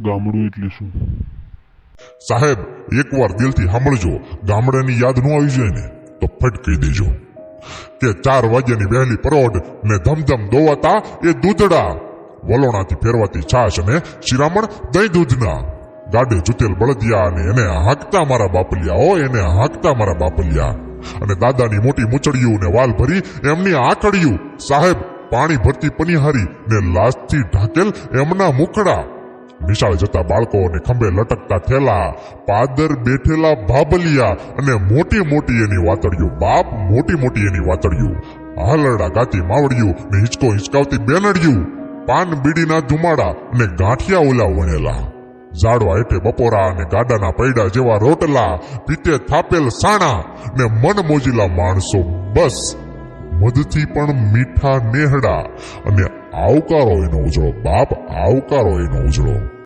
ગામડું એટલે શું? સાહેબ, એકવાર દિલથી સાંભળજો. ગામડાની યાદ ન આવી જાય ને, તો ફટ કહી દેજો. કે ચાર વાગ્યાની વહેલી પરોઢ ને ધમધમ દોવાતા એ દૂધડા. વલોણાથી ફેરવાતી છાશ અને શિરામણ દહીં દૂધના. ગાડે જુતેલ બળદિયા અને એને હાંકતા મારા બાપલિયા હો એને હાંકતા મારા બાપલિયા. અને દાદાની મોટી મૂંચડિયું ને વાલ ભરી એમની આંકડિયું સાહેબ, પાણી ભરતી પનિહારી ને લાશથી ઢાકેલ એમના મુખડા. નિશાળે જતા બાળકોને ખંભે લટકતા થેલા, પાદર બેઠેલા ભાબલિયા અને મોટી મોટી એની વાતળિયું બાપ મોટી મોટી એની વાતળિયું હાલરડા ગાતી માવડિયું ને હિંચકો હિંચકાવતી બેનડિયું પાન બીડીના ધુમાડા અને ગાંઠિયા ઓલા વણેલા. ઝાડવા હેઠે બપોરા અને ગાડાના પૈડા જેવા રોટલા, પીતે થાપેલ સાણા ને મન મોજીલા માણસો બસ. મધથી પણ મીઠા નેહડા અને આવકારો એનો ઉજળો. બાપ આવકારો એનો ઉજળો.